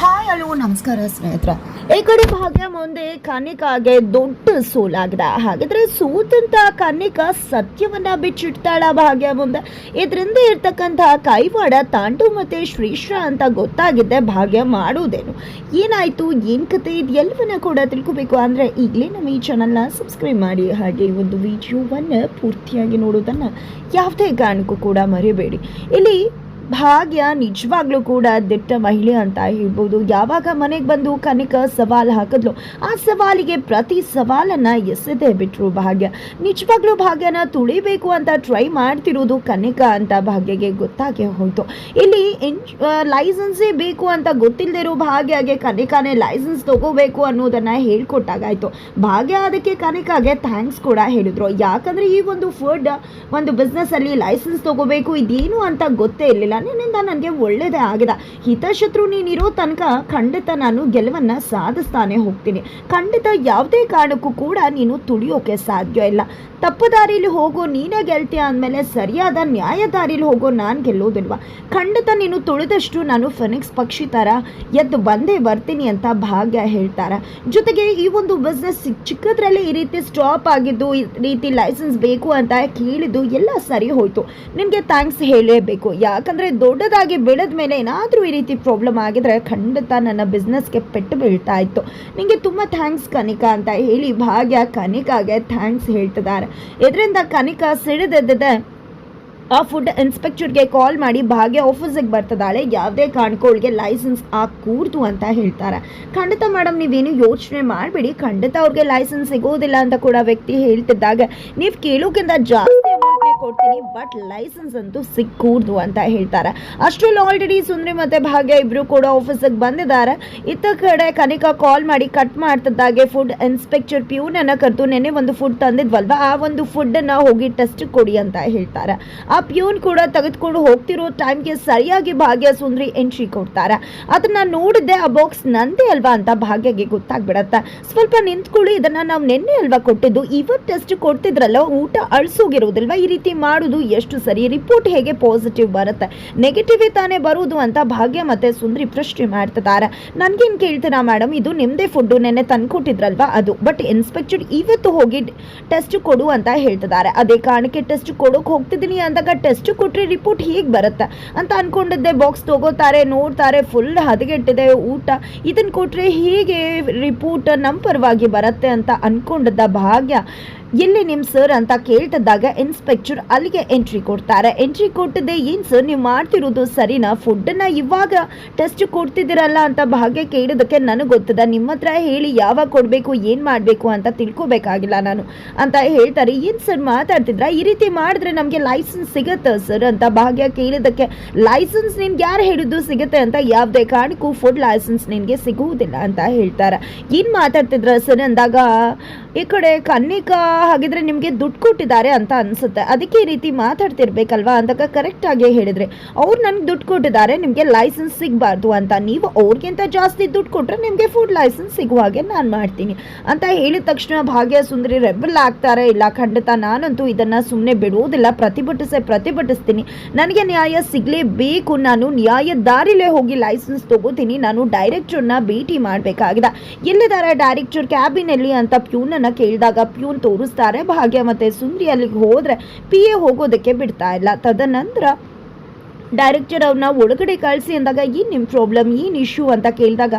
Hi hello ನಮಸ್ಕಾರ ಸ್ನೇಹಿತರೆ. ಈ ಕಡೆ ಭಾಗ್ಯ ಮುಂದೆ ಕನಿಕಾಗೆ ದೊಡ್ಡ ಸೋಲಾಗಿದೆ. ಹಾಗಿದ್ರೆ ಸೋತಂತ ಕನಿಕಾ ಸತ್ಯವನ್ನ ಬಿಚ್ಚಿಡ್ತಾಳ ಭಾಗ್ಯ ಮುಂದೆ. ಇದರಿಂದ ಇರ್ತಕ್ಕಂತಹ ಕೈವಾಡ ತಾಂಡು ಮತ್ತೆ ಶ್ರೀಶ್ರ ಅಂತ ಗೊತ್ತಾಗಿದ್ದೆ ಭಾಗ್ಯ ಮಾಡೋದೇನು ಏನಾಯ್ತು, ಏನ್ ಕತೆ, ಇದು ಎಲ್ಲವನ್ನ ಕೂಡ ತಿಳ್ಕೊಬೇಕು ಅಂದ್ರೆ ಈಗಲೇ ನಮ್ಮ ಈ ಚಾನಲ್ನ ಸಬ್ಸ್ಕ್ರೈಬ್ ಮಾಡಿ. ಹಾಗೆ ಒಂದು ವಿಡಿಯೋವನ್ನ ಪೂರ್ತಿಯಾಗಿ ನೋಡೋದನ್ನ ಯಾವುದೇ ಕಾರಣಕ್ಕೂ ಕೂಡ ಮರೆಯಬೇಡಿ ಇಲ್ಲಿ ಭಾಗ್ಯ ನಿಜವಾಗ್ಲೂ ಕೂಡ ದಿಟ್ಟ ಮಹಿಳೆ ಅಂತ ಹೇಳ್ಬೋದು. ಯಾವಾಗ ಮನೆಗೆ ಬಂದು ಕನಿಕ ಸವಾಲು ಹಾಕಿದ್ಲು, ಆ ಸವಾಲಿಗೆ ಪ್ರತಿ ಸವಾಲನ್ನು ಎಸೆದೇ ಬಿಟ್ಟರು ಭಾಗ್ಯ. ನಿಜವಾಗ್ಲೂ ಭಾಗ್ಯನ ತುಳಿಬೇಕು ಅಂತ ಟ್ರೈ ಮಾಡ್ತಿರೋದು ಕನಿಕ ಅಂತ ಭಾಗ್ಯಗೆ ಗೊತ್ತಾಗೆ ಹೋಯಿತು. ಇಲ್ಲಿ ಲೈಸೆನ್ಸೇ ಬೇಕು ಅಂತ ಗೊತ್ತಿಲ್ಲದಿರೋ ಭಾಗ್ಯಗೆ ಕನಿಕಾನೇ ಲೈಸೆನ್ಸ್ ತಗೋಬೇಕು ಅನ್ನೋದನ್ನು ಹೇಳ್ಕೊಟ್ಟಾಗಾಯಿತು. ಭಾಗ್ಯ ಅದಕ್ಕೆ ಕನಿಕಾಗೆ ಥ್ಯಾಂಕ್ಸ್ ಕೂಡ ಹೇಳಿದರು. ಯಾಕಂದರೆ ಈ ಒಂದು ಫುಡ್ ಒಂದು ಬಿಸ್ನೆಸ್ಸಲ್ಲಿ ಲೈಸೆನ್ಸ್ ತಗೋಬೇಕು ಇದೇನು ಅಂತ ಗೊತ್ತೇ ಇರಲಿಲ್ಲ. ನಿನ್ನಿಂದ ನನಗೆ ಒಳ್ಳೆಯದೇ ಆಗಿದೆ. ಹಿತಶತ್ರು ನೀನಿರೋ ತನಕ ಖಂಡಿತ ನಾನು ಗೆಲುವನ್ನು ಸಾಧಿಸ್ತಾನೆ ಹೋಗ್ತೀನಿ. ಖಂಡಿತ ಯಾವುದೇ ಕಾರಣಕ್ಕೂ ಕೂಡ ನೀನು ತುಳಿಯೋಕೆ ಸಾಧ್ಯ ಇಲ್ಲ. ತಪ್ಪು ದಾರಿಲಿ ಹೋಗೋ ನೀನೇ ಗೆಲ್ತೀಯ ಅಂದಮೇಲೆ ಸರಿಯಾದ ನ್ಯಾಯ ದಾರಿಲಿ ಹೋಗೋ ನಾನು ಗೆಲ್ಲೋದಿಲ್ವಾ ಖಂಡಿತ ನೀನು ತುಳಿದಷ್ಟು ನಾನು ಫೆನಿಕ್ಸ್ ಪಕ್ಷಿ ಥರ ಎದ್ದು ಬಂದೇ ಬರ್ತೀನಿ ಅಂತ ಭಾಗ್ಯ ಹೇಳ್ತಾರೆ. ಜೊತೆಗೆ ಈ ಒಂದು ಬಿಸ್ನೆಸ್ ಚಿಕ್ಕದ್ರಲ್ಲಿ ಈ ರೀತಿ ಸ್ಟಾಪ್ ಆಗಿದ್ದು, ಈ ರೀತಿ ಲೈಸೆನ್ಸ್ ಬೇಕು ಅಂತ ಕೇಳಿದ್ದು ಎಲ್ಲ ಸರಿ ಹೋಯಿತು. ನಿನಗೆ ಥ್ಯಾಂಕ್ಸ್ ಹೇಳಲೇಬೇಕು. ಯಾಕಂದರೆ ದೊಡ್ಡದಾಗಿ ಬೆಳೆದ ಮೇಲೆ ಏನಾದರೂ ಈ ರೀತಿ ಪ್ರಾಬ್ಲಮ್ ಆಗಿದ್ರೆ ಖಂಡಿತ ನನ್ನ ಬಿಸ್ನೆಸ್ಗೆ ಪೆಟ್ಟು ಬೀಳ್ತಾ ಇತ್ತು. ನಿಮಗೆ ತುಂಬ ಥ್ಯಾಂಕ್ಸ್ ಕನಿಕಾ ಅಂತ ಹೇಳಿ ಭಾಗ್ಯ ಕನಿಕಾಗೆ ಥ್ಯಾಂಕ್ಸ್ ಹೇಳ್ತಿದ್ದಾರೆ. ಇದರಿಂದ ಕನಿಕಾ ಸಿಡಿದೆದ್ದಿದೆ. ಆ ಫುಡ್ ಇನ್ಸ್ಪೆಕ್ಟರ್ಗೆ ಕಾಲ್ ಮಾಡಿ ಭಾಗ್ಯ ಆಫೀಸಿಗೆ ಬರ್ತದಾಳೆ. ಯಾವುದೇ ಕಾಣ್ಕೊಳ್ಗೆ ಲೈಸೆನ್ಸ್ ಆ ಕೂರ್ತು ಅಂತ ಹೇಳ್ತಾರೆ. ಖಂಡಿತ ಮೇಡಮ್ ನೀವೇನು ಯೋಚನೆ ಮಾಡಬೇಡಿ. ಖಂಡಿತ ಅವ್ರಿಗೆ ಲೈಸೆನ್ಸ್ ಸಿಗೋದಿಲ್ಲ ಅಂತ ಕೂಡ ವ್ಯಕ್ತಿ ಹೇಳ್ತಿದ್ದಾಗ. ನೀವು ಕೇಳೋಕ್ಕಿಂತ ಅಮೌಂಟ್ನೇ ಕೊಡ್ತೀನಿ ಬಟ್ ಲೈಸೆನ್ಸ್ ಅಂತೂ ಸಿಕ್ಕೂಡ್ದು ಅಂತ ಹೇಳ್ತಾರೆ. ಅಷ್ಟರಲ್ಲಿ ಆಲ್ರೆಡಿ ಸುಂದ್ರಿ ಮತ್ತೆ ಭಾಗ್ಯ ಇಬ್ರು ಕೂಡ ಆಫೀಸಿಗೆ ಬಂದಿದ್ದಾರೆ. ಇತ್ತ ಕಡೆ ಕನಿಕಾ ಕಾಲ್ ಮಾಡಿ ಕಟ್ ಮಾಡ್ತಿದ್ದಾಗೆ ಫುಡ್ ಇನ್ಸ್ಪೆಕ್ಟರ್ ಪ್ಯೂನನ್ನ ಕರೆದು ನೆನೆ ಒಂದು ಫುಡ್ ತಂದಿದ್ವಲ್ವಾ? ಆ ಒಂದು ಫುಡ್ಡನ್ನ ಹೋಗಿ ಟೆಸ್ಟ್ ಕೊಡಿ ಅಂತ ಹೇಳ್ತಾರೆ. ಆ ಪ್ಯೂನ್ ಕೂಡ ತೆಗೆದುಕೊಂಡು ಹೋಗ್ತಿರೋ ಟೈಮ್ಗೆ ಸರಿಯಾಗಿ ಭಾಗ್ಯ, ಸುಂದ್ರಿ ಎಂಟ್ರಿ ಕೊಡ್ತಾರೆ. ಅದನ್ನ ನೋಡಿದೆ ಆ ಬಾಕ್ಸ್ ನಂದೇ ಅಲ್ವಾ ಅಂತ ಭಾಗ್ಯಗೆ ಗೊತ್ತಾಗ್ಬಿಡತ್ತೆ. ಸ್ವಲ್ಪ ನಿಂತ್ಕೊಳ್ಳಿ, ಇದನ್ನ ನಾವು ನೆನ್ನೆ ಅಲ್ವಾ ಕೊಟ್ಟಿದ್ದು? ಇವತ್ತು ಟೆಸ್ಟ್ ಕೊಡ್ತಿದ್ರಲ್ಲ, ಊಟ ಅಳ್ಸೋಗಿರೋದಿಲ್ವಾ ಈ ರೀತಿ ಮಾಡೋದು ಎಷ್ಟು ಸರಿ? ರಿಪೋರ್ಟ್ ಹೇಗೆ ಪಾಸಿಟಿವ್ ಬರುತ್ತೆ? ನೆಗೆಟಿವ್ ತಾನೇ ಬರುವುದು ಅಂತ ಭಾಗ್ಯ ಮತ್ತೆ ಸುಂದ್ರಿ ಪ್ರಶ್ನೆ ಮಾಡ್ತಿದ್ದಾರೆ. ನನ್ಗೇನು ಕೇಳ್ತೀರಾ ಮೇಡಮ್ ಇದು ನಿಮ್ಮದೇ ಫುಡ್ಡು ನೆನ್ನೆ ತಂದ್ಕೊಟ್ಟಿದ್ರಲ್ವಾ ಅದು? ಬಟ್ ಇನ್ಸ್ಪೆಕ್ಟರ್ ಇವತ್ತು ಹೋಗಿ ಟೆಸ್ಟ್ ಕೊಡು ಅಂತ ಹೇಳ್ತಿದ್ದಾರೆ. ಅದೇ ಕಾರಣಕ್ಕೆ ಟೆಸ್ಟ್ ಕೊಡೋಕೆ ಹೋಗ್ತಿದ್ದೀನಿ ಅಂದಾಗ ಟೆಸ್ಟ್ ಕೊಟ್ಟರೆ ರಿಪೋರ್ಟ್ ಹೇಗೆ ಬರುತ್ತೆ? ಅಂತ ಅನ್ಕೊಂಡಿದ್ದೆ. ಬಾಕ್ಸ್ ತಗೋತಾರೆ, ನೋಡ್ತಾರೆ ಫುಲ್ ಹದಗೆಟ್ಟಿದೆ, ಊಟ. ಇದನ್ನು ಕೊಟ್ಟರೆ ಹೇಗೆ ರಿಪೋರ್ಟ್ ನಮ್ಮ ಪರವಾಗಿ ಬರುತ್ತೆ ಅಂತ ಅಂದ್ಕೊಂಡಿದ್ದ ಭಾಗ್ಯ ಎಲ್ಲಿ ನಿಮ್ಮ ಸರ್ ಅಂತ ಕೇಳ್ತಿದ್ದಾಗ ಇನ್ಸ್ಪೆಕ್ಟರ್ ಅಲ್ಲಿಗೆ ಎಂಟ್ರಿ ಕೊಡ್ತಾರೆ. ಎಂಟ್ರಿ ಕೊಟ್ಟಿದ್ದೆ ಏನು ಸರ್ ನೀವು ಮಾಡ್ತಿರೋದು ಸರಿನಾ? ಫುಡ್ಡನ್ನು ಇವಾಗ ಟೆಸ್ಟ್ ಕೊಡ್ತಿದ್ದೀರಲ್ಲ ಅಂತ ಭಾಗ್ಯ ಕೇಳಿದಕ್ಕೆ ನನಗೆ ಗೊತ್ತದ. ನಿಮ್ಮ ಹತ್ರ ಹೇಳಿ ಯಾವಾಗ ಕೊಡಬೇಕು, ಏನು ಮಾಡಬೇಕು ಅಂತ ತಿಳ್ಕೊಬೇಕಾಗಿಲ್ಲ ನಾನು. ಅಂತ ಹೇಳ್ತಾರೆ. ಏನು ಸರ್ ಮಾತಾಡ್ತಿದ್ರ? ಈ ರೀತಿ ಮಾಡಿದ್ರೆ ನಮಗೆ ಲೈಸೆನ್ಸ್ ಸಿಗುತ್ತೆ ಸರ್ ಅಂತ ಭಾಗ್ಯ ಕೇಳಿದಕ್ಕೆ ಲೈಸೆನ್ಸ್ ನಿನ್ಗೆ ಯಾರು ಹೇಳಿದ್ದು ಸಿಗುತ್ತೆ ಅಂತ ಯಾವುದೇ ಕಾರಣಕ್ಕೂ ಫುಡ್ ಲೈಸೆನ್ಸ್ ನಿನಗೆ ಸಿಗುವುದಿಲ್ಲ ಅಂತ ಹೇಳ್ತಾರೆ. ಏನು ಮಾತಾಡ್ತಿದ್ರ ಸರ್ ಅಂದಾಗ ಈ ಕಡೆ ಕನ್ನಿಕಾ ಹಾಗಿದ್ರೆ ನಿಮಗೆ ದುಡ್ಡು ಕೊಟ್ಟಿದ್ದಾರೆ ಅಂತ ಅನ್ಸುತ್ತೆ. ಅದಕ್ಕೆ ಈ ರೀತಿ ಮಾತಾಡ್ತಿರ್ಬೇಕಲ್ವಾ? ಅಂತ ಕರೆಕ್ಟ್ ಆಗಿ ಹೇಳಿದ್ರೆ, ಅವ್ರು ನನಗೆ ದುಡ್ಡು ಕೊಟ್ಟಿದ್ದಾರೆ, ನಿಮಗೆ ಲೈಸೆನ್ಸ್ ಸಿಗಬಾರ್ದು ಅಂತ. ನೀವು ಅವ್ರಿಗಿಂತ ಜಾಸ್ತಿ ದುಡ್ಡು ಕೊಟ್ಟರೆ ನಿಮಗೆ ಫುಡ್ ಲೈಸೆನ್ಸ್ ಸಿಗುವ ಹಾಗೆ ನಾನು ಮಾಡ್ತೀನಿ. ಅಂತ ಹೇಳಿದ ತಕ್ಷಣ ಭಾಗ್ಯ, ಸುಂದರಿ ರೆಬಲ್ ಆಗ್ತಾರೆ. ಇಲ್ಲ, ಖಂಡಿತ ನಾನಂತೂ ಇದನ್ನು ಸುಮ್ಮನೆ ಬಿಡುವುದಿಲ್ಲ. ಪ್ರತಿಭಟಿಸೆ, ಪ್ರತಿಭಟಿಸ್ತೀನಿ. ನನಗೆ ನ್ಯಾಯ ಸಿಗಲೇಬೇಕು. ನಾನು ನ್ಯಾಯ ದಾರಿಲೇ ಹೋಗಿ ಲೈಸೆನ್ಸ್ ತಗೋತೀನಿ. ನಾನು ಡೈರೆಕ್ಟರ್ನ ಭೇಟಿ ಮಾಡಬೇಕಾಗಿದೆ. ಎಲ್ಲಿದ್ದಾರೆ ಡೈರೆಕ್ಟರ್ ಕ್ಯಾಬಿನಲ್ಲಿ ಅಂತ ಪ್ಯೂನನ್ನ ಕೇಳಿದಾಗ ಪ್ಯೂನ್ ತೋರಿಸ್ತಾರೆ. ಭಾಗ್ಯ ಮತ್ತೆ ಸುಂದ್ರಿ ಅಲ್ಲಿಗೆ ಹೋದ್ರೆ ಪಿ ಎ ಹೋಗೋದಕ್ಕೆ ಬಿಡ್ತಾ ಇಲ್ಲ. ತದನಂತರ ಡೈರೆಕ್ಟರ್ ಅವ್ರನ್ನ ಒಳಗಡೆ ಕಳಿಸಿ ಅಂದಾಗ ಏನು ನಿಮ್ಮ ಪ್ರಾಬ್ಲಮ್ ಏನು ಇಶ್ಯೂ ಅಂತ ಕೇಳಿದಾಗ,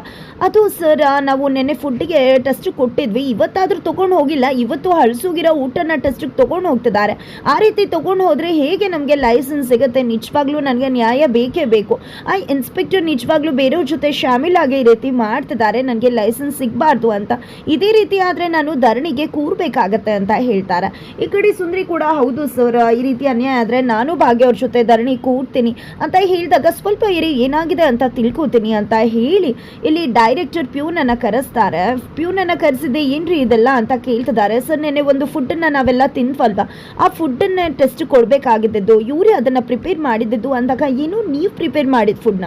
ಅದು ಸರ್ ನಾವು ನೆನ್ನೆ ಫುಡ್ಗೆ ಟೆಸ್ಟ್ ಕೊಟ್ಟಿದ್ವಿ, ಇವತ್ತಾದರೂ ತೊಗೊಂಡು ಹೋಗಿಲ್ಲ, ಇವತ್ತು ಹಳಸೋಗಿರೋ ಊಟನ ಟೆಸ್ಟಿಗೆ ತೊಗೊಂಡು ಹೋಗ್ತಿದ್ದಾರೆ. ಆ ರೀತಿ ತೊಗೊಂಡು ಹೋದರೆ ಹೇಗೆ ನಮಗೆ ಲೈಸೆನ್ಸ್ ಸಿಗುತ್ತೆ? ನಿಜವಾಗ್ಲೂ ನನಗೆ ನ್ಯಾಯ ಬೇಕೇ ಬೇಕು. ಆ ಇನ್ಸ್ಪೆಕ್ಟರ್ ನಿಜವಾಗ್ಲೂ ಬೇರೆಯವ್ರ ಜೊತೆ ಶಾಮೀಲಾಗಿ ಈ ರೀತಿ ಮಾಡ್ತಿದ್ದಾರೆ, ನನಗೆ ಲೈಸೆನ್ಸ್ ಸಿಗಬಾರ್ದು ಅಂತ. ಇದೇ ರೀತಿ ಆದರೆ ನಾನು ಧರಣಿಗೆ ಕೂರಬೇಕಾಗತ್ತೆ ಅಂತ ಹೇಳ್ತಾರೆ. ಈ ಕಡೆ ಸುಂದ್ರಿ ಕೂಡ, ಹೌದು ಸರ್ ಈ ರೀತಿ ಅನ್ಯಾಯ ಆದರೆ ನಾನು ಭಾಗ್ಯ ಅವ್ರ ಜೊತೆ ಧರಣಿ ಕೂರ್ತೀನಿ. ಅಂತ ಹೇಳಿದಾಗ, ಸ್ವಲ್ಪ ಇರಿ, ಏನಾಗಿದೆ ಅಂತ ತಿಳ್ಕೊತೀನಿ ಅಂತ ಹೇಳಿ ಇಲ್ಲಿ ಡೈರೆಕ್ಟರ್ ಪ್ಯೂನನ್ನ ಕರೆಸ್ತಾರೆ. ಪ್ಯೂನನ್ನ ಕರೆಸಿದೆ ಏನ್ರಿ ಇದೆಲ್ಲ ಅಂತ ಕೇಳ್ತಿದ್ದಾರೆ. ಸರ್, ನೆನ್ನೆ ಒಂದು ಫುಡ್ಡನ್ನು ನಾವೆಲ್ಲ ತಿನ್ಫಲ್ವಾ ಆ ಫುಡ್ಡನ್ನ ಟೆಸ್ಟ್ ಕೊಡ್ಬೇಕಾಗಿದ್ದು ಇವರೇ ಅದನ್ನು ಪ್ರಿಪೇರ್ ಮಾಡಿದ್ದು ಅಂದಾಗ ಏನು ನೀವು ಪ್ರಿಪೇರ್ ಮಾಡಿದ ಫುಡ್ನ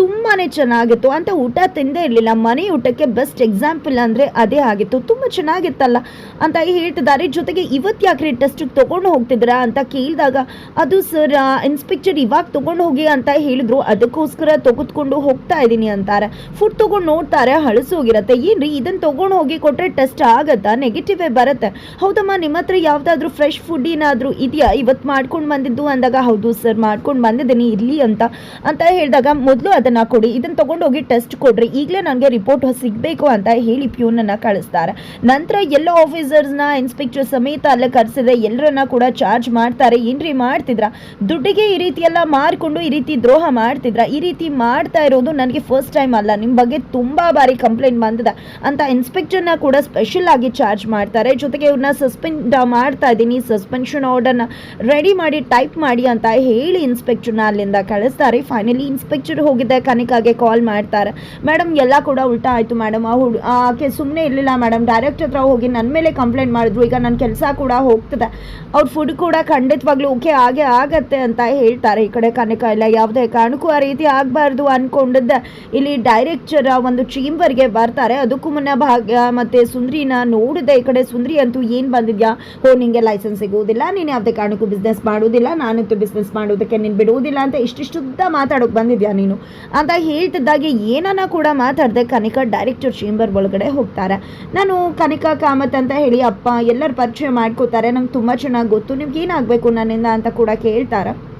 ತುಂಬಾ ಚೆನ್ನಾಗಿತ್ತು. ಅಂತ ಊಟ ತಿಂದೇ ಇರಲಿಲ್ಲ. ಮನೆ ಊಟಕ್ಕೆ ಬೆಸ್ಟ್ ಎಕ್ಸಾಂಪಲ್ ಅಂದರೆ ಅದೇ ಆಗಿತ್ತು. ತುಂಬ ಚೆನ್ನಾಗಿತ್ತಲ್ಲ ಅಂತ ಹೇಳ್ತಿದ್ದಾರೆ. ಜೊತೆಗೆ ಇವತ್ತು ಯಾಕ್ರಿ ಟೆಸ್ಟಿಗೆ ತೊಗೊಂಡು ಹೋಗ್ತಿದ್ದೀರಾ ಅಂತ ಕೇಳಿದಾಗ, ಅದು ಸರ್ ಇನ್ಸ್ಪೆಕ್ಟರ್ ಇವಾಗ ತೊಗೊಂಡು ಹೋಗಿ ಅಂತ ಹೇಳಿದ್ರು. ಅದಕ್ಕೋಸ್ಕರ ತೆಗೆದುಕೊಂಡು ಹೋಗ್ತಾ ಇದ್ದೀನಿ ಅಂತಾರೆ. ಫುಡ್ ತೊಗೊಂಡು ನೋಡ್ತಾರೆ. ಹಳಸೋಗಿರತ್ತೆ ಏನ್ರಿ? ಇದನ್ನು ತೊಗೊಂಡು ಹೋಗಿ ಕೊಟ್ಟರೆ ಟೆಸ್ಟ್ ಆಗತ್ತಾ? ನೆಗೆಟಿವೇ ಬರುತ್ತೆ. ಹೌದಮ್ಮ, ನಿಮ್ಮ ಹತ್ರ ಯಾವುದಾದ್ರೂ ಫ್ರೆಶ್ ಫುಡ್ ಏನಾದರೂ ಇದೆಯಾ? ಇವತ್ತು ಮಾಡ್ಕೊಂಡು ಬಂದಿದ್ದು? ಅಂದಾಗ, ಹೌದು ಸರ್ ಮಾಡ್ಕೊಂಡು ಬಂದಿದ್ದೀನಿ. ಇರಲಿ ಅಂತ. ಅಂತ ಹೇಳಿದಾಗ, ಮೊದಲು ಅದನ್ನು ಕೊಡಿ, ಇದನ್ನು ತೊಗೊಂಡೋಗಿ ಟೆಸ್ಟ್ ಕೊಡ್ರಿ. ಈಗಲೇ ನನಗೆ ರಿಪೋರ್ಟ್ ಸಿಗಬೇಕು ಅಂತ ಹೇಳಿ ಪ್ಯೂನನ್ನು ಕಳಿಸ್ತಾರೆ. ನಂತರ ಎಲ್ಲ ಆಫೀಸರ್ಸ್ನ ಇನ್ಸ್ಪೆಕ್ಟರ್ ಸಮೇತ ಅಲ್ಲೇ ಕರೆಸಿದ್ರೆ ಎಲ್ಲರನ್ನ ಕೂಡ ಚಾರ್ಜ್ ಮಾಡ್ತಾರೆ. ಏನ್ರಿ ಮಾಡ್ತಿದ್ರ? ದುಡ್ಡಿಗೆ ಈ ರೀತಿ ಎಲ್ಲ ಮಾರ್ಕೊಂಡು ಈ ರೀತಿ ದ್ರೋಹ ಮಾಡ್ತಿದ್ರ. ಈ ರೀತಿ ಮಾಡ್ತಾ ಇರೋದು ನನಗೆ ಫಸ್ಟ್ ಟೈಮ್ ಅಲ್ಲ. ನಿಮ್ಮ ಬಗ್ಗೆ ತುಂಬ ಬಾರಿ ಕಂಪ್ಲೇಂಟ್ ಬಂದಿದೆ ಅಂತ ಇನ್ಸ್ಪೆಕ್ಟರ್ನ ಕೂಡ ಸ್ಪೆಷಲ್ ಆಗಿ ಚಾರ್ಜ್ ಮಾಡ್ತಾರೆ. ಜೊತೆಗೆ ಇವ್ರನ್ನ ಸಸ್ಪೆಂಡ್ ಮಾಡ್ತಾ ಇದ್ದೀನಿ. ಸಸ್ಪೆನ್ಷನ್ ಆರ್ಡರ್ನ ರೆಡಿ ಮಾಡಿ ಟೈಪ್ ಮಾಡಿ ಅಂತ ಹೇಳಿ ಇನ್ಸ್ಪೆಕ್ಟರ್ನ ಅಲ್ಲಿಂದ ಕಳಿಸ್ತಾರೆ. ಫೈನಲಿ ಇನ್ಸ್ಪೆಕ್ಟರ್ ಹೋಗಿದ್ದೆ ಕನಿಕಾಗೆ ಕಾಲ್ ಮಾಡ್ತಾರೆ. ಮೇಡಮ್ ಎಲ್ಲ ಕೂಡ ಉಲ್ಟಾ ಆಯಿತು ಮೇಡಮ್ ಆ ಹುಡು ಆಕೆ ಸುಮ್ಮನೆ ಇರಲಿಲ್ಲ ಮೇಡಮ್ ಡೈರೆಕ್ಟ್ ಹತ್ರ ಹೋಗಿ ನನ್ನ ಮೇಲೆ ಕಂಪ್ಲೇಂಟ್ ಮಾಡಿದ್ರು. ಈಗ ನನ್ನ ಕೆಲಸ ಕೂಡ ಹೋಗ್ತದೆ. ಅವ್ರ ಫುಡ್ ಕೂಡ ಖಂಡಿತವಾಗ್ಲೂ ಓಕೆ, ಹಾಗೆ ಆಗತ್ತೆ ಅಂತ ಹೇಳ್ತಾರೆ ಈ ಕಡೆ ಕನಕ. ಇಲ್ಲ, ಯಾವುದೇ ಕಾರಣಕ್ಕೂ ಆ ರೀತಿ ಆಗಬಾರ್ದು ಅಂದ್ಕೊಂಡಿದ್ದೆ ಇಲ್ಲಿ ಡೈರೆಕ್ಟರ್ ಒಂದು ಚೇಂಬರ್ಗೆ ಬರ್ತಾರೆ. ಅದಕ್ಕೂ ಮುನ್ನ ಭಾಗ್ಯ ಮತ್ತು ಸುಂದ್ರಿನ ನೋಡಿದೆ. ಈ ಕಡೆ ಸುಂದ್ರಿ ಅಂತೂ ಏನು ಬಂದಿದ್ಯಾ? ಹೋ, ನಿಂಗೆ ಲೈಸೆನ್ಸ್ ಸಿಗುವುದಿಲ್ಲ. ನೀನು ಯಾವುದೇ ಕಾರಣಕ್ಕೂ ಬಿಸ್ನೆಸ್ ಮಾಡೋದಿಲ್ಲ ನಾನಂತೂ ಬಿಸ್ನೆಸ್ ಮಾಡೋದಕ್ಕೆ ನೀನು ಬಿಡುವುದಿಲ್ಲ ಅಂತ ಇಷ್ಟಿಷ್ಟುದ್ದ ಮಾತಾಡೋಕೆ ಬಂದಿದ್ಯಾ ನೀನು? ಅಂತ ಹೇಳ್ತಿದ್ದಾಗೆ ಏನನ್ನ ಕೂಡ ಮಾತಾಡದೆ ಕನಿಕಾ ಡೈರೆಕ್ಟ್ ಚೇಂಬರ್ ಒಳಗಡೆ ಹೋಗ್ತಾರೆ. ನಾನು ಕನಿಕಾ, ಕಾಮತ್ ಅಂತ ಹೇಳಿ ಅಪ್ಪ ಎಲ್ಲರ ಪರಿಚಯ ಮಾಡ್ಕೋತಾರೆ. ನಂಗೆ ತುಂಬ ಚೆನ್ನಾಗಿ ಗೊತ್ತು. ನಿಮ್ಗೆ ಏನಾಗಬೇಕು ನನ್ನಿಂದ ಅಂತ ಕೂಡ ಕೇಳ್ತಾರೆ.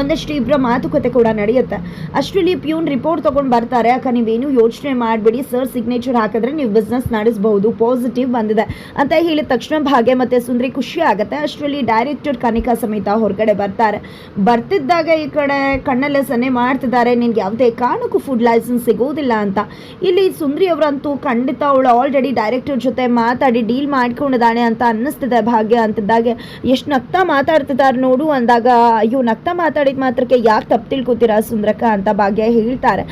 ಒಂದಷ್ಟು ಇಬ್ಬರ ಮಾತುಕತೆ ಕೂಡ ನಡೆಯುತ್ತೆ. ಅಷ್ಟರಲ್ಲಿ ಪ್ಯೂನ್ ರಿಪೋರ್ಟ್ ತೊಗೊಂಡು ಬರ್ತಾರೆ. ಅಕ್ಕ, ನೀವೇನು ಯೋಚನೆ ಮಾಡಬೇಡಿ. ಸರ್ ಸಿಗ್ನೇಚರ್ ಹಾಕಿದ್ರೆ ನೀವು ಬಿಸ್ನೆಸ್ ನಡೆಸಬಹುದು ಪಾಸಿಟಿವ್ ಬಂದಿದೆ ಅಂತ ಹೇಳಿದ ತಕ್ಷಣ ಭಾಗ್ಯ ಮತ್ತು ಸುಂದ್ರಿ ಖುಷಿ ಆಗುತ್ತೆ. ಅಷ್ಟರಲ್ಲಿ ಡೈರೆಕ್ಟರ್ ಕನಿಕಾ ಸಮೇತ ಹೊರಗಡೆ ಬರ್ತಾರೆ. ಬರ್ತಿದ್ದಾಗ ಈ ಕಡೆ ಕಣ್ಣಲ್ಲೇ ಸನ್ನೆ ಮಾಡ್ತಿದ್ದಾರೆ. ನಿನ್ಗೆ ಯಾವುದೇ ಕಾರಣಕ್ಕೂ ಫುಡ್ ಲೈಸೆನ್ಸ್ ಸಿಗೋದಿಲ್ಲ ಅಂತ. ಇಲ್ಲಿ ಸುಂದ್ರಿ ಅವರಂತೂ ಖಂಡಿತ ಅವಳು ಆಲ್ರೆಡಿ ಡೈರೆಕ್ಟರ್ ಜೊತೆ ಮಾತಾಡಿ ಡೀಲ್ ಮಾಡ್ಕೊಂಡಿದ್ದಾಳೆ ಅಂತ ಅನ್ನಿಸ್ತಿದೆ ಭಾಗ್ಯ ಅಂತಿದ್ದಾಗೆ. ಎಷ್ಟು ನಗ್ತಾ ಮಾತಾಡ್ತಿದ್ದಾರೆ ನೋಡು ಅಂದಾಗ, ಅಯ್ಯೋ, ನಗ್ತಾ ಮಾತಾಡಿದ ಮಾತ್ರಕ್ಕೆ ಯಾಕೆ ತಪ್ಪು ತಿಳ್ಕೊತೀರಾ ಸುಂದ್ರಕ ಅಂತ ಭಾಗ್ಯ ಹೇಳ್ತಾರೆ.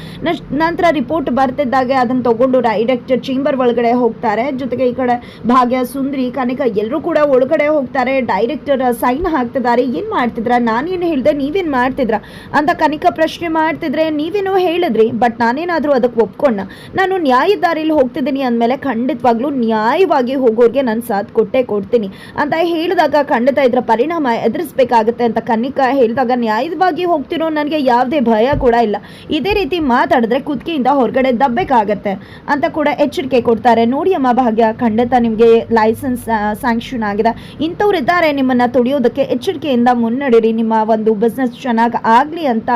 ನಂತರ ರಿಪೋರ್ಟ್ ಬರ್ತಿದ್ದಾಗ ಅದನ್ನು ತಗೊಂಡು ಡೈರೆಕ್ಟರ್ ಚೇಂಬರ್ ಒಳಗಡೆ ಹೋಗ್ತಾರೆ. ಜೊತೆಗೆ ಈ ಕಡೆ ಭಾಗ್ಯ, ಸುಂದ್ರಿ, ಕನಿಕ ಎಲ್ಲರೂ ಕೂಡ ಒಳಗಡೆ ಹೋಗ್ತಾರೆ. ಡೈರೆಕ್ಟರ್ ಸೈನ್ ಹಾಕ್ತಿದ್ದಾರೆ. ಏನು ಮಾಡ್ತಿದ್ರ? ನಾನೇನು ಹೇಳಿದೆ ನೀವೇನು ಮಾಡ್ತಿದ್ರ? ಅಂತ ಕನಿಕ ಪ್ರಶ್ನೆ ಮಾಡ್ತಿದ್ರೆ ನೀವೇನು ಹೇಳಿದ್ರಿ, ಬಟ್ ನಾನೇನಾದರೂ ಅದಕ್ಕೆ ಒಪ್ಕೊಂಡ ನಾನು ನ್ಯಾಯ ದಾರಿಲಿ ಹೋಗ್ತಿದ್ದೀನಿ ಅಂದಮೇಲೆ ಖಂಡಿತವಾಗ್ಲೂ ನ್ಯಾಯವಾಗಿ ಹೋಗೋರಿಗೆ ನಾನು ಸಾಥ್ ಕೊಟ್ಟೆ ಕೊಡ್ತೀನಿ. ಅಂತ ಹೇಳಿದಾಗ ಖಂಡಿತ ಇದರ ಪರಿಣಾಮ ಎದುರಿಸಬೇಕಾಗುತ್ತೆ ಅಂತ ಕನಿಕ ಹೇಳಿದಾಗ ನ್ಯಾಯವಾಗಿ ಹೋಗ್ತಿರೋ ನನಗೆ ಯಾವುದೇ ಭಯ ಕೂಡ ಇಲ್ಲ. ಇದೇ ರೀತಿ ಮಾತಾಡಿದ್ರೆ ಕುತ್ತಿಗೆಯಿಂದ ಹೊರಗಡೆ ದಬ್ಬಬೇಕಾಗತ್ತೆ ಅಂತ ಕೂಡ ಎಚ್ಚರಿಕೆ ಕೊಡ್ತಾರೆ. ನೋಡಿ ಅಮ್ಮ ಭಾಗ್ಯ, ಖಂಡಿತ ನಿಮಗೆ ಲೈಸೆನ್ಸ್ ಸ್ಯಾಂಕ್ಷನ್ ಆಗಿದೆ. ಇಂಥವ್ರು ಇದ್ದಾರೆ ನಿಮ್ಮನ್ನು ತುಡಿಯೋದಕ್ಕೆ ಎಚ್ಚರಿಕೆಯಿಂದ ಮುನ್ನಡೀರಿ ನಿಮ್ಮ ಒಂದು ಬಿಸ್ನೆಸ್ ಚೆನ್ನಾಗಿ ಆಗಲಿ ಅಂತ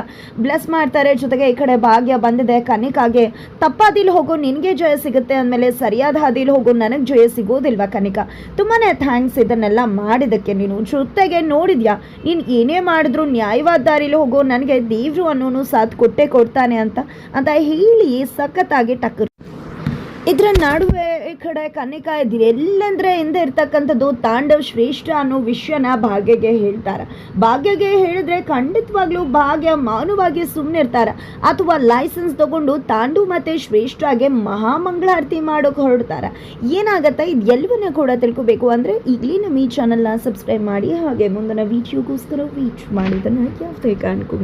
ಬ್ಲೆಸ್ ಮಾಡ್ತಾರೆ. ಜೊತೆಗೆ ಈ ಕಡೆ ಭಾಗ್ಯ ಬಂದಿದೆ. ಕನಿಕಾಗೆ ತಪ್ಪಾದಿಲ್ ಹೋಗೋ, ನಿನಗೆ ಜಯ ಸಿಗುತ್ತೆ ಅಂದಮೇಲೆ ಸರಿಯಾದ ಹಾದಿಲ್ ಹೋಗೋ, ನನಗೆ ಜಯ ಸಿಗೋದಿಲ್ವಾ ಕನಿಕ? ತುಂಬಾ ಥ್ಯಾಂಕ್ಸ್ ಇದನ್ನೆಲ್ಲ ಮಾಡಿದ್ದಕ್ಕೆ ನೀನು. ಜೊತೆಗೆ ನೋಡಿದ್ಯಾ? ನೀನು ಏನೇ ಮಾಡಿದ್ರು ನ್ಯಾಯವಾದ ದಾರಿಲಿ ಹೋಗೋ ನನಗೆ ದೇವ್ರು ಅನ್ನೋನು ಸಾಥ್ ಕೊಟ್ಟೆ ಕೊಡ್ತಾನೆ ಅಂತ ಅಂತ ಹೇಳಿ ಸಖತ್ತಾಗಿ ಟಕ್ಕರ್. ಇದರ ನಡುವೆ ಕಡೆ ಕನಿಕಾ ಇದ್ದೀರಿ. ಎಲ್ಲಂದ್ರೆ ಹಿಂದೆ ಇರ್ತಕ್ಕಂಥದ್ದು ತಾಂಡವ್ ಶ್ರೇಷ್ಠ ಅನ್ನೋ ವಿಷಯನ ಭಾಗ್ಯಗೆ ಹೇಳ್ತಾರ. ಭಾಗ್ಯಗೆ ಹೇಳಿದ್ರೆ ಖಂಡಿತವಾಗ್ಲೂ ಭಾಗ್ಯ ಮೌನವಾಗಿ ಇರ್ತಾರ. ಅಥವಾ ಲೈಸೆನ್ಸ್ ತಗೊಂಡು ತಾಂಡು ಮತ್ತು ಶ್ರೇಷ್ಠಗೆ ಮಹಾಮಂಗಳಾರತಿ ಮಾಡೋಕೆ ಹೊರಡ್ತಾರೆ. ಏನಾಗುತ್ತೆ? ಇದು ಎಲ್ಲವನ್ನ ಕೂಡ ತಿಳ್ಕೊಬೇಕು ಅಂದ್ರೆ ಈಗಲೇ ನಮ್ಮ ಈ ಚಾನಲ್ನ ಸಬ್ಸ್ಕ್ರೈಬ್ ಮಾಡಿ ಹಾಗೆ ಮುಂದಿನ ವಿಡಿಯೋಗೋಸ್ಕರ ವೀಚ್ ಮಾಡಿದ್ದನ್ನು ಯಾವುದೇ ಕಾರಣಕ್ಕೂ